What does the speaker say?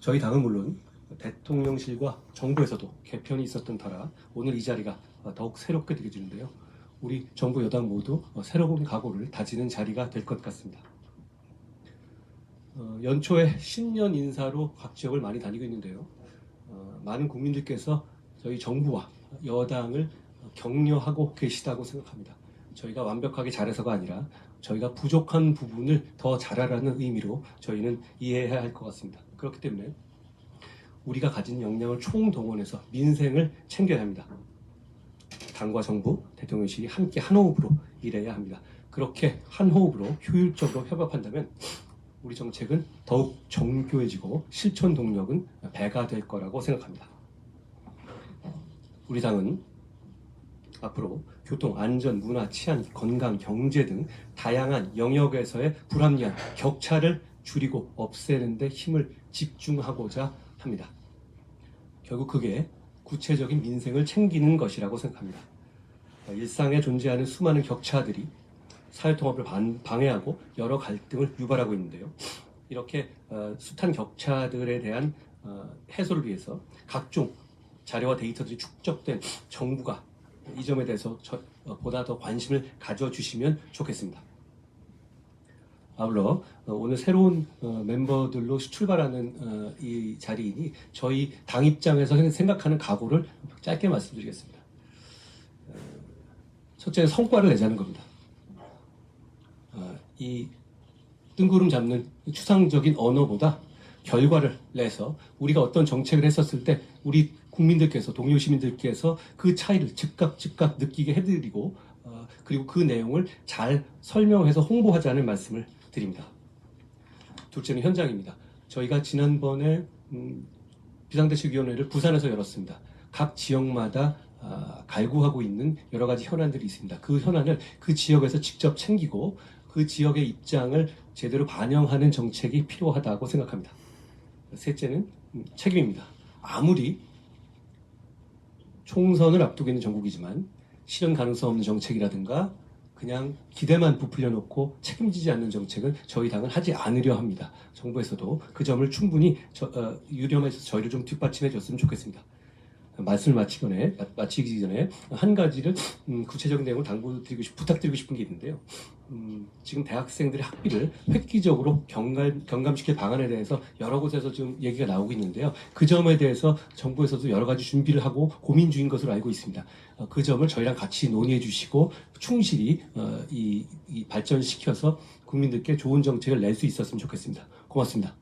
저희 당은 물론 대통령실과 정부에서도 개편이 있었던 터라 오늘 이 자리가 더욱 새롭게 느껴지는데요. 우리 정부 여당 모두 새로운 각오를 다지는 자리가 될 것 같습니다. 어, 연초에 신년 인사로 각 지역을 많이 다니고 있는데요. 어, 많은 국민들께서 저희 정부와 여당을 격려하고 계시다고 생각합니다. 저희가 완벽하게 잘해서가 아니라 저희가 부족한 부분을 더 잘하라는 의미로 저희는 이해해야 할 것 같습니다. 그렇기 때문에 우리가 가진 역량을 총동원해서 민생을 챙겨야 합니다. 당과 정부, 대통령실이 함께 한 호흡으로 일해야 합니다. 그렇게 한 호흡으로 효율적으로 협업한다면 우리 정책은 더욱 정교해지고 실천 동력은 배가 될 거라고 생각합니다. 우리 당은 앞으로 교통, 안전, 문화, 치안, 건강, 경제 등 다양한 영역에서의 불합리한 격차를 줄이고 없애는 데 힘을 집중하고자 합니다. 결국 그게 구체적인 민생을 챙기는 것이라고 생각합니다. 일상에 존재하는 수많은 격차들이 사회통합을 반- 방해하고 여러 갈등을 유발하고 있는데요. 이렇게 어, 숱한 격차들에 대한 어, 해소를 위해서 각종 자료와 데이터들이 축적된 정부가 이 점에 대해서 저- 어, 보다 더 관심을 가져주시면 좋겠습니다. 아울러 어, 오늘 새로운 어, 멤버들로 출발하는 어, 이 자리이니 저희 당 입장에서 생각하는 각오를 짧게 말씀드리겠습니다. 어, 첫째는 성과를 내자는 겁니다. 어, 이 뜬구름 잡는 추상적인 언어보다 결과를 내서 우리가 어떤 정책을 했었을 때 우리 국민들께서 동료 시민들께서 그 차이를 즉각 즉각 느끼게 해드리고 어, 그리고 그 내용을 잘 설명해서 홍보하자는 말씀을 드립니다. 둘째는 현장입니다. 저희가 지난번에 음, 비상대책위원회를 부산에서 열었습니다. 각 지역마다 아, 갈구하고 있는 여러 가지 현안들이 있습니다. 그 현안을 그 지역에서 직접 챙기고 그 지역의 입장을 제대로 반영하는 정책이 필요하다고 생각합니다. 셋째는 음, 책임입니다. 아무리 총선을 앞두고 있는 정국이지만 실현 가능성 없는 정책이라든가 그냥 기대만 부풀려 놓고 책임지지 않는 정책은 저희 당은 하지 않으려 합니다. 정부에서도 그 점을 충분히 저, 어, 유념해서 저희를 좀 뒷받침해 줬으면 좋겠습니다. 말씀을 마치기 전에 마- 마치기 전에 한 가지를 음, 구체적인 내용을 당부드리고 싶, 부탁드리고 싶은 게 있는데요. 음, 지금 대학생들의 학비를 획기적으로 경감, 경감시킬 방안에 대해서 여러 곳에서 지금 얘기가 나오고 있는데요. 그 점에 대해서 정부에서도 여러 가지 준비를 하고 고민 중인 것으로 알고 있습니다. 어, 그 점을 저희랑 같이 논의해 주시고 충실히 어, 이, 이 발전시켜서 국민들께 좋은 정책을 낼 수 있었으면 좋겠습니다. 고맙습니다.